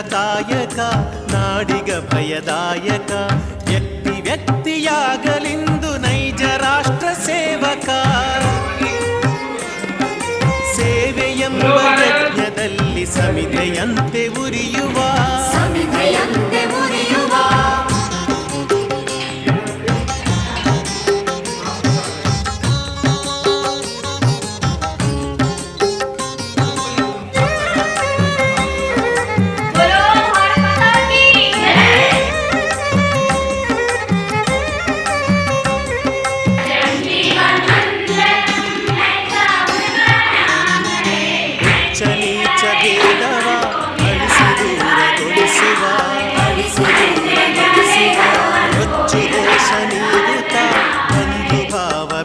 ಕಾಯಕ ನಾಡಿಗ ಭಯದಾಯಕ ವ್ಯಕ್ತಿ ವ್ಯಕ್ತಿಯಾಗಲಿಂದು ನೈಜ ರಾಷ್ಟ್ರ ಸೇವಕ. ಸೇವೆಯೆಂಬ ಯಜ್ಞದಲ್ಲಿ ಸಮಿತೆಯಂತೆ ಉರಿಯುವ. ಸಮಿಧೆಯಂತೆ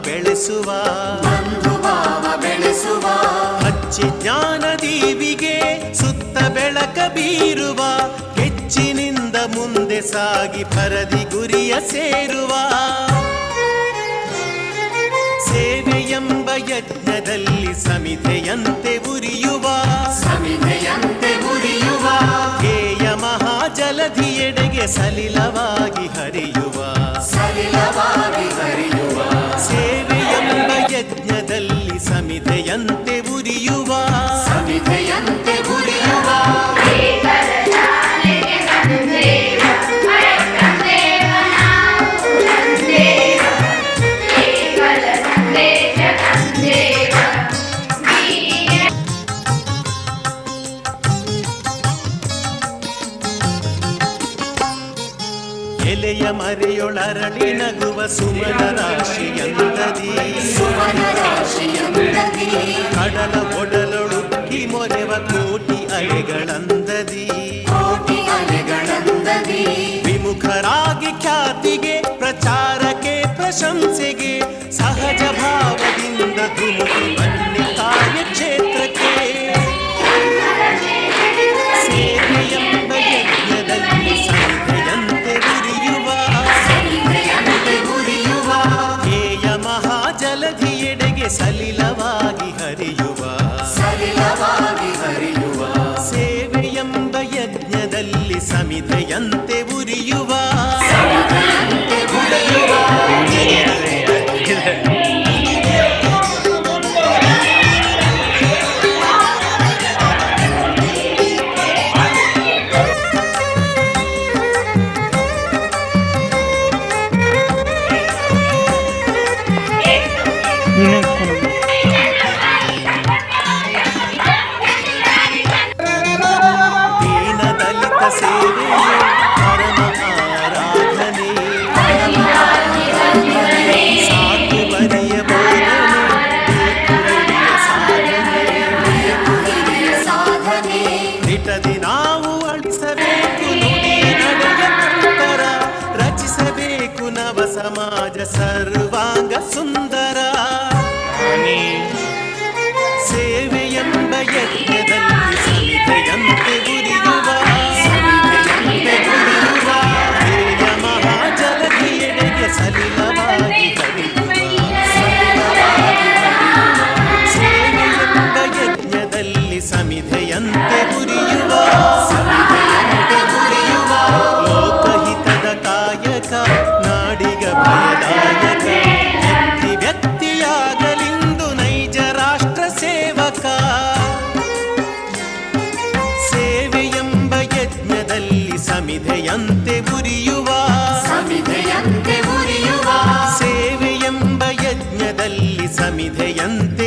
ಬೆಳೆಸುವ. ಬಂಧು ಭಾವ ಬೆಳೆಸುವ. ಹಚ್ಚಿ ಜ್ಞಾನ ದೀವಿಗೆ ಸುತ್ತ ಬೆಳಕ ಬೀರುವ. ಹೆಚ್ಚಿನಿಂದ ಮುಂದೆ ಸಾಗಿ ಪರದಿ ಗುರಿಯ ಸೇರುವ. ಸೇವೆಯೆಂಬ ಯಜ್ಞದಲ್ಲಿ ಸಮಿತೆಯಂತೆ ಉರಿಯುವ. ಸಮಿತೆಯಂತೆ ಉರಿಯುವ. ಹೇಯ ಮಹಾಜಲಧಿಯೆಡೆಗೆ ಸಲಿಲವಾಗಿ ಹರಿಯುವ. ಯಜ್ಞದಲ್ಲಿ ಸಮಿಧೆಯಂತೆ ಎಲೆಯ ಮರೆಯೊಳರಳಿ ನಗುವ ಸುಮನ ರಾಶಿಯಂದದಿ ಸುಮನ ರಾಶಿಯಂದದಿ ಕಡಲ ಒಡಲೊಳುಕ್ಕಿ ಮೊರೆವ ಕೋಟಿ ಅಲೆಗಳಂದದಿ. ಕೋಟಿ ಅಲೆಗಳಂದದಿ. ವಿಮುಖರಾಗಿ ಖ್ಯಾತಿಗೆ ಪ್ರಚಾರಕ್ಕೆ ಪ್ರಶಂಸೆಗೆ ಯಜ್ಞದಲ್ಲಿ ಸಮಿಧೆಯಂತೆ ಉರಿಯುವ सर ಸಮಿಧೆಯಂತೆ ಉರಿಯುವ. ಸಮಿಧೆಯಂತೆ ಉರಿಯುವ. ಸೇವೆಯೆಂಬ ಯಜ್ಞದಲ್ಲಿ ಸಮಿಧೆಯಂತೆ